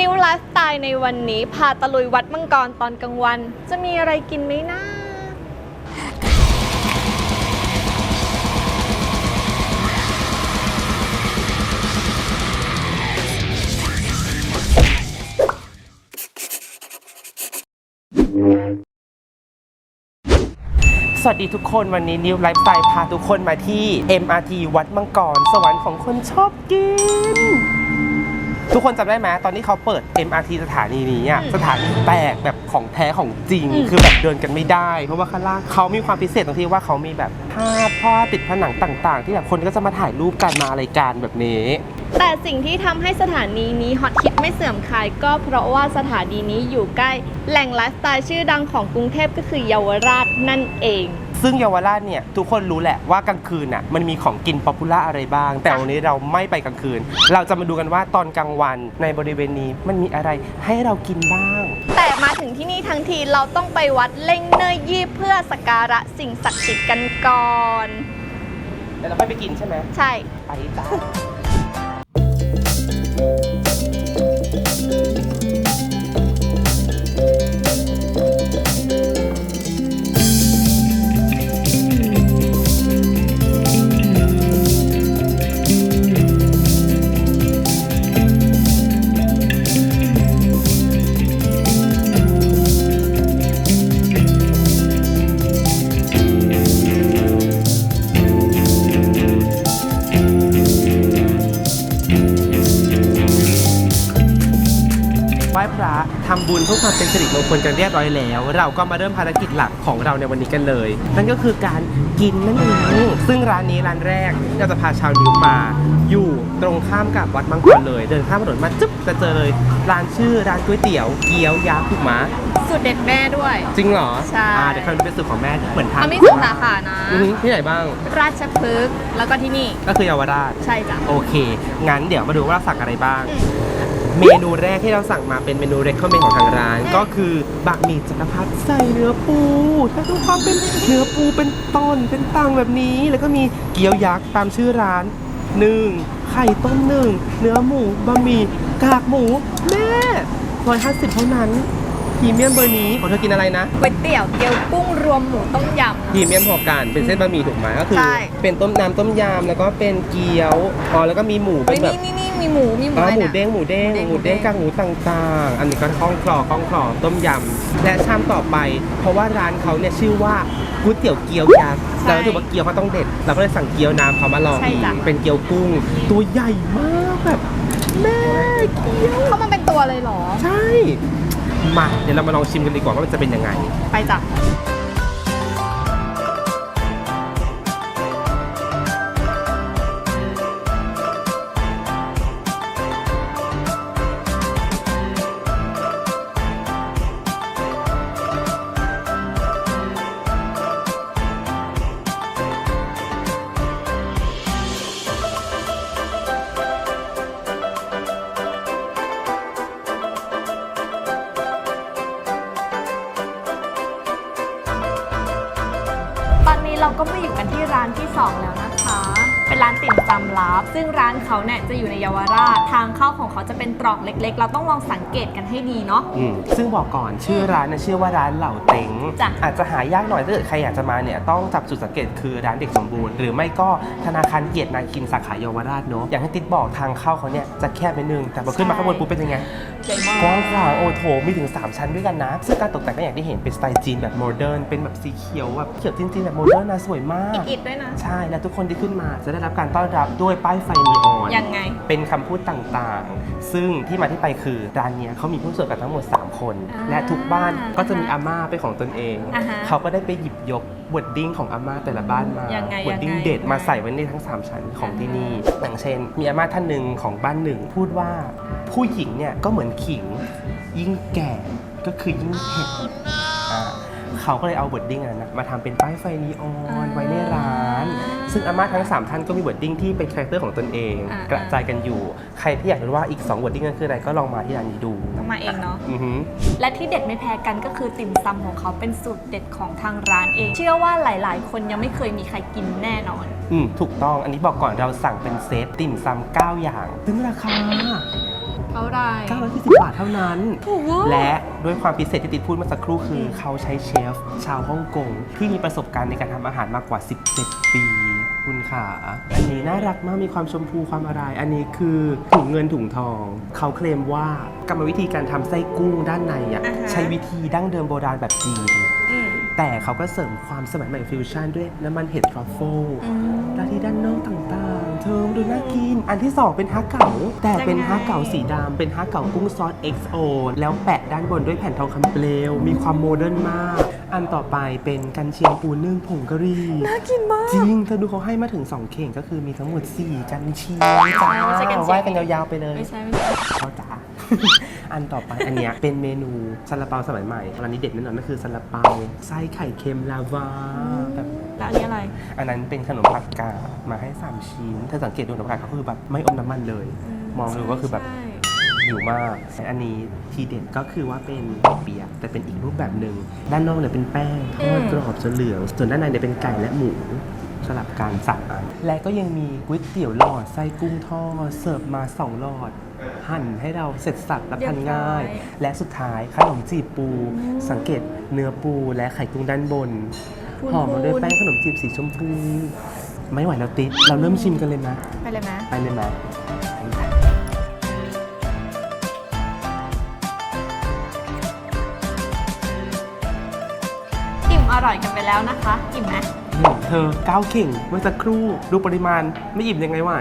นิวไลฟ์สไตล์ในวันนี้ พาตะลุยวัดมังกรตอนกลางวัน จะมีอะไรกินไหมนะ สวัสดีทุกคนวันนี้นิวไลฟ์สไตล์พาทุกคนมาที่ MRT วัดมังกร สวรรค์ของคนชอบกิน ทุกคนจำได้ไหมตอนที่เขาเปิด MRT สถานีนี้อะอืมสถานีแตกแบบของแท้ของจริงอืมคือแบบเดินกันไม่ได้ เพราะว่าข้างล่างเขามีความพิเศษตรงที่ว่าเขามีแบบภาพภาพติดผนังต่าง ๆ ที่แบบคนก็จะมาถ่ายรูปกันมาอะไรกันแบบนี้ แต่สิ่งที่ทำให้สถานีนี้ฮอตฮิตไม่เสื่อมคลายก็เพราะว่าสถานีนี้อยู่ใกล้แหล่งไลฟ์สไตล์ชื่อดังของกรุงเทพก็คือเยาวราชนั่นเอง ซึ่งเยาวราชเนี่ยทุกคนรู้แหละว่ากลางคืนน่ะมันมีของกินป๊อปปูล่าอะไรบ้าง แต่วันนี้เราไม่ไปกลางคืน เราจะมาดูกันว่าตอนกลางวันในบริเวณนี้มันมีอะไรให้เรากินบ้าง แต่มาถึงที่นี่ทั้งทีเราต้องไปวัดเล่งเนยยี่เพื่อสักการะสิ่งศักดิ์สิทธิ์กันก่อนแล้วเราค่อยไปกินใช่ไหมใช่ ไปจ้า ความเป็นสิริมงคลกันเรียบร้อยแล้ว เราก็มาเริ่มภารกิจหลักของเราในวันนี้กันเลย นั่นก็คือการกินนั่นเองซึ่งร้านนี้ร้านแรกเราจะพาชาวนิวมาอยู่ตรงข้ามกับวัดมังกรเลย เดินข้ามถนนมาจึ๊บจะเจอเลยร้านชื่อร้านก๋วยเตี๋ยวเกี๊ยวยักษ์ถูกไหมสูตรเด็ดแม่ด้วย จริงเหรอใช่อ่าเดี๋ยวคราวนี้เป็นสูตรของแม่เหมือนทานเขามีสองสาขานะอือหือที่ไหนบ้าง ราชพฤกษ์แล้วก็ที่นี่ก็คือเยาวราชใช่จ้ะโอเค งั้นเดี๋ยวมาดูว่าเราสั่งอะไรบ้าง อืม เมนูแรกที่เราสั่งมาเป็นเมนูเรคคอมเมนของทางร้านอืมก็คือบะหมี่จักรพรรดิใส่เนื้อปูถ้าดูความเป็นเนื้อปูเป็นตอนเป็นตังแบบนี้ แล้วก็มีเกี๊ยวยักษ์ตามชื่อร้านหนึ่งไข่ต้มหนึ่งเนื้อหมูบะหมี่กากหมูแม่ร้อยห้าสิบเท่านั้นพรีเมียมเบอร์นี้ของเธอกินอะไรนะก๋วยเตี๋ยวเกี๊ยวกุ้งรวมหมูต้มยพรีเมียมพอกันเป็นเส้นบะหมี่ถูกไหมก็คือ ใช่ เป็นต้มน้ำต้มยำแล้วก็เป็นเกี๊ยวอ๋อแล้วก็มีหมูำเป็นเฮ้ยแบบ นี่นี่นี่ มีหมูมีหมูอ๋ออะไรหมูนะเด้งหมูเด้งหมูเด้งหมูเด้ง กากหมูต่างๆ อันนี้ก็คล้องคลอคล้องคลอต้มยำและชามต่อไป เพราะว่าร้านเขาเนี่ยชื่อว่าก๋วยเตี๋ยวเกี๊ยวยักษ์เราถือว่าเกี๊ยวเขาต้องเด็ดเราก็เลยสั่งเกี๊ยวน้ำเขามาลองอีกเป็นเกี๊ยวกุ้ง ตัวใหญ่มากแบบแม่เกี๊ยวเข้ามาเป็นตัวเลยเหรอ ใช่มาเดี๋ยวเรามาลองชิมกันดีกว่าว่ามันจะเป็นยังไง ไปจ้ะ เราก็มาอยู่กันที่ร้านที่ 2 แล้วนะคะ เป็นร้านติ่มซำลับ ซึ่งร้านเขาเนี่ยจะอยู่ในเยาวราช ทางเข้าของเขาจะเป็นตรอกเล็ก ๆ เราต้องลองสังเกตกันให้ดีเนาะ อืมซึ่งบอกก่อนชื่อร้านนะชื่อว่าร้านเหล่าเต็งจ้ะ อาจจะหายากหน่อยถ้าเกิดใครอยากจะมาเนี่ยต้องจับจุดสังเกตคือร้านเด็กสมบูรณ์ หรือไม่ก็ธนาคารเกียรตินาคินสาขาเยาวราชเนอะอย่างที่ติดบอกทางเข้าเขาเนี่ยจะแคบไปนึงแต่พอขึ้นมาข้างบนปุ๊บเป็นยังไง ใหญ่มาก กว้างขวางโอ้โถมีถึง 3 ชั้นด้วยกันนะ ซึ่งการตกแต่งก็อย่างที่เห็นเป็นสไตล์จีนแบบโมเดิร์นเป็นแบบสีเขียวแบบเขียวจีนๆแบบโมเดิร์นนะสวยมาก อิดๆด้วยนะ ใช่ และทุกคนที่ขึ้นมาจะได้รับการต้อนรับด้วยป้ายไฟนีออนยังไง เป็นคำพูดต่างๆ ซึ่งที่มาที่ไปคือร้านเนี้ยเขามีผู้ส่วนกันทั้งหมด 3 คน อ่าและทุกบ้านก็จะมีอาม่าเป็นของตนเอง อ่าฮะเขาก็ได้ไปหยิบยกวดดิ้งของอาม่าแต่ละบ้านมายังไงวดดิ้งยังไงเด็ดมาใส่ไว้ในทั้ง 3 ชั้นของที่นี่อย่างเช่น มีอาม่าท่านหนึ่งของบ้านหนึ่งพูดว่าผู้หญิงเนี่ยก็เหมือนขิง ยิ่งแก่ก็คือยิ่งเผ็ดอ่าเขาก็เลยเอาบดดิ้งอันนั้นนะมาทำเป็นป้ายไฟนีออนไว้ในร้าน ซึ่งอาม่าทั้ง 3 ท่านก็มีบดดิ้งที่เป็นคาแรคเตอร์ของตนเอง อ่ากระจายกันอยู่ ใครที่อยากรู้ว่าอีก2บดดิ้งนั้นคืออะไรก็ลองมาที่ร้านนี้ดูต้องมาเองเนาะ อือหือ และที่เด็ดไม่แพ้กันก็คือติ่มซำของเขาเป็นสูตรเด็ดของทางร้านเอง เชื่อว่าหลาย ๆ คนยังไม่เคยมีใครกินแน่นอน อืมถูกต้องอันนี้บอกก่อนเราสั่งเป็นเซตติ่มซำ9 อย่าง ซึ่งราคาเท่าไหร940บาทเท่านั้น ถูกเวอร์ และด้วยความพิเศษที่ติดพูดเมื่อสักครู่คือ เขาใช้เชฟ ชาวฮ่องกงที่มีประสบการณ์ในการทำอาหารมากกว่า 17 ปี คุณขาอันนี้น่ารักมากมีความชมพูความอะไร อันนี้คือถุงเงินถุงทอง เขาเคลมว่ากรรมวิธีการทำไส้กุ้งด้านในอะอ่าฮะ ใช้วิธีดั้งเดิมโบราณแบบจีน อืม แต่เขาก็เสริมความสมัยใหม่ฟิวชั่นด้วยน้ำมันเห็ดทรัฟเฟิลอืมและที่ด้านนอกต่างๆ เธอดูน่ากิน อันที่สองเป็นฮักเก๋าแต่เป็นยังไงฮักเก๋าสีดำเป็นฮักเก๋ากุ้งซอส XO แล้วแปะด้านบนด้วยแผ่นทองคำเปลว มีความโมเดิร์นมาก อันต่อไปเป็นกันเชียงปูนึ่งผงกะหรี่น่ากินมากจริงเธอดูเขาให้มาถึง 2 เข่งก็คือมีทั้งหมด 4 กันเชียงจ้าไม่ใช่กันเชียง ไหว้กันยาวๆไปเลยไม่ใช่ไม่ใช่เขาจ้าอันต่อไปอันเนี้ยเป็นเมนูซาลาเปาสมัยใหม่ร้านนี้เด็ดแน่นอนก็คือซาลาเปาไส้ไข่เค็มลาวาแบบแล้วอันนี้อะไร อันนั้นเป็นขนมผักกาดมาให้ 3 ชิ้น ถ้าสังเกตดูขนมผักกาดก็คือแบบไม่อมน้ำมันเลย มองดูก็คือแบบใช่ หิวมากแต่อันนี้ทีเด็ดก็คือว่าเป็นเปียกแต่เป็นอีกรูปแบบหนึ่งด้านนอกเนี่ยเป็นแป้งทอดกรอบจนเหลือง ส่วนด้านในเนี่ยเป็นไก่และหมูสลับกันสามอันและก็ยังมีก๋วยเตี๋ยวหลอดไส้กุ้งทอดเสิร์ฟมาสองหลอด หั่นให้เราเสร็จสับรับทานง่าย และสุดท้ายขนมจีบปู สังเกตเนื้อปูและไข่กุ้งด้านบนพูนหอมมาด้วยแป้งขนมจีบสีชมพู ไม่ไหวแล้วติดเราเริ่มชิมกันเลยไหมไปเลยไหมไปเลยไหม อร่อยกันไปแล้วนะคะอิ่มไหมเธอก้าวเข่งเมื่อสักครู่ดูปริมาณไม่อิ่มยังไงไหว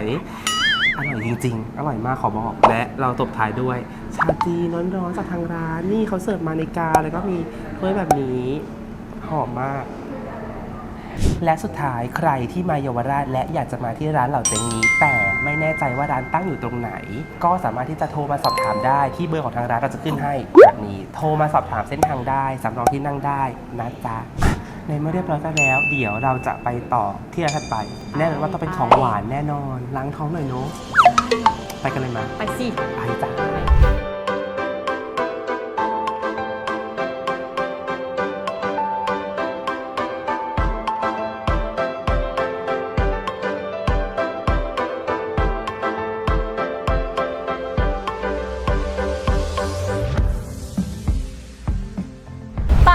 อร่อยจริงๆ อร่อยมากขอบอก และเราตบท้ายด้วย ชาจีนร้อนๆจากทางร้าน นี่เขาเสิร์ฟมาในกา แล้วก็มีถ้วยแบบนี้ หอมมาก และสุดท้ายใครที่มาเยาวราช และอยากจะมาที่ร้านเหล่าเต็งนี้ แต่ไม่แน่ใจว่าร้านตั้งอยู่ตรงไหน ก็สามารถที่จะโทรมาสอบถามได้ที่เบอร์ของทางร้านเราจะขึ้นให้แบบนี้โทรมาสอบถามเส้นทางได้สำรองที่นั่งได้นะจ๊ะในเมื่อเรียบร้อยกันแล้ว เดี๋ยวเราจะไปต่อที่ร้านถัดไป แน่นอนว่าต้องเป็นของหวานแน่นอนล้างท้องหน่อยเนาะไปกันเลยมา ไปสิ ไปจ้ะ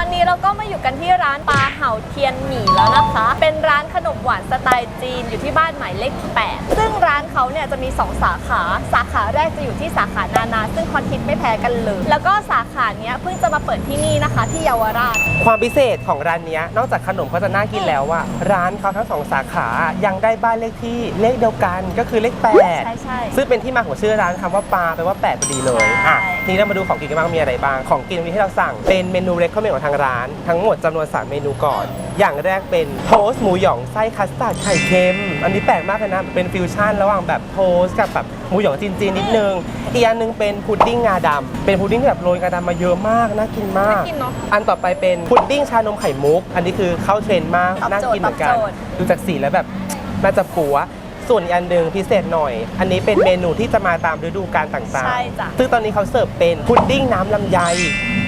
อนนี้เราก็มาอยู่กันที่ร้านปลาเห่าเทียนหมี่แล้วนะคะ เป็นร้านขนมหวานสไตล์จีนอยู่ที่บ้านหมายเลข 8 ซึ่งร้านเขาเนี่ยจะมี 2 สาขา สาขาแรกจะอยู่ที่สาขานานา ซึ่งคอนทิปไม่แพ้กันเลย แล้วก็สาขาเนี้ยเพิ่งจะมาเปิดที่นี่นะคะ ที่เยาวราช ความพิเศษของร้านเนี้ยนอกจากขนมเขาจะน่ากินแล้วว่าร้านเขาทั้งสองสาขายังได้บ้านเลขที่เลขเดียวกันก็คือเลขแปดใช่ใช่ ซึ่งเป็นที่มาของชื่อร้านคำว่าปลาแปลว่า8พอดีเลยใช่อะทีนี้เรามาดูของกินกันบ้างมีอะไรบ้างของกินวันนี้ที่เราสั่งเป็นเมนูเล็กข้าวเมนของทางร้านทั้งหมดจำนวน 3 เมนูก่อน อย่างแรกเป็นโทสต์หมูหยองไส้คัสตาร์ดไข่เค็ม อันนี้แปลกมากเลยนะ เป็นฟิวชั่นระหว่างแบบโทสต์กับแบบหมูหยองจีนๆนิดนึง อีกอันหนึงเป็นพุดดิ้งงาดำเป็นพุดดิ้งที่แบบโรยงาดำมาเยอะมากน่ากินมาก น่ากินเนอะอันต่อไปเป็นพุดดิ้งชานมไข่มุก อันนี้คือเข้าเทรนด์มากตอบโจทย์น่ากินเหมือนกัน ตอบโจทย์ ดูจากสีแล้วแบบน่าจะปัว ส่วนอีกอันหนึ่งพิเศษหน่อย อันนี้เป็นเมนูที่จะมาตามฤดูกาลต่างใช่จ้ะๆซึ่งตอนนี้เขาเสิร์ฟเป็นพุดดิ้งน้ำลำไย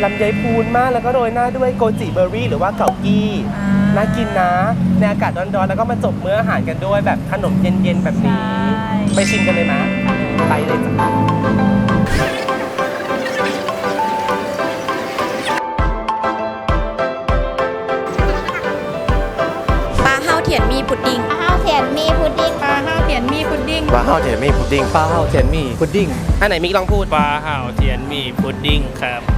ลำไยพูนมากแล้วก็โรยหน้าด้วยโกจิเบอร์รี่ หรือว่าเกากี้อ่า น่ากินนะในอากาศร้อนๆ แล้วก็มาจบมื้ออาหารกันด้วยแบบขนมเย็นๆ แบบนี้ ใช่ ไปชิมกันเลยมะไปเลยจ้ะ ปลาเฮาเถียนมีพุดดิ้ง ข้าวเทียนมีพุดดิ้งปลาเฮาเถียนมีพุดดิ้ง ปลาข้าวเทียนหมี่พุดดิ้งปลาข้าวเทียนหมี่พุดดิ้งอันไหนมิกลองพูด ปลาห่าวเทียนหมี่พุดดิ้งครับ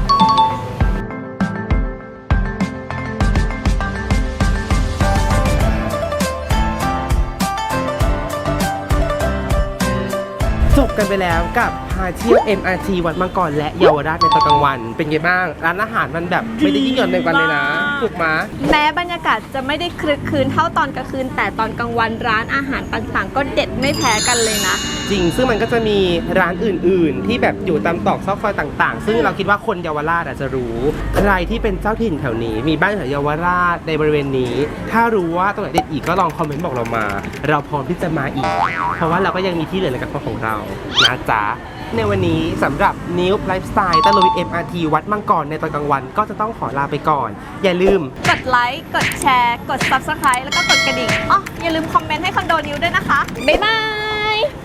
กันไปแล้วกับพาเที่ยว MRT วัดมังกรและเยาวราชในตอนกลางวัน เป็นไงบ้าง ร้านอาหารมันแบบไม่ได้ยิ่งหย่อนในวันเลยนะมากถูกไหมแม้บรรยากาศจะไม่ได้คลึกคลืนเท่าตอนกลางคืน แต่ตอนกลางวันร้านอาหารต่างๆ ก็เด็ดไม่แพ้กันเลยนะ จริง ซึ่งมันก็จะมีร้านอื่น ๆ ที่แบบอยู่ตามตอกซอกซอยต่าง ๆ ซึ่งเราคิดว่าคนเยาวราชอาจจะรู้ ใครที่เป็นเจ้าถิ่นแถวนี้ มีบ้านแถวเยาวราชในบริเวณนี้ ถ้ารู้ว่าตรงไหนเด็ดอีกก็ลองคอมเมนต์บอกเรามา เราพร้อมที่จะมาอีก เพราะว่าเราก็ยังมีที่เหลือในกระเพาของเรานะจ๊ะในวันนี้สำหรับนิวไลฟ์สไตล์ตะลุย MRT วัดมังกรในตอนกลางวันก็จะต้องขอลาไปก่อน อย่าลืม กดไลค์ กดแชร์ กด Subscribe แล้วก็กดกระดิ่งอ๋ออย่าลืมคอมเมนต์ให้คอนโดนิวด้วยนะคะ บ๊ายบาย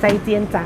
ใจเจียนจ้า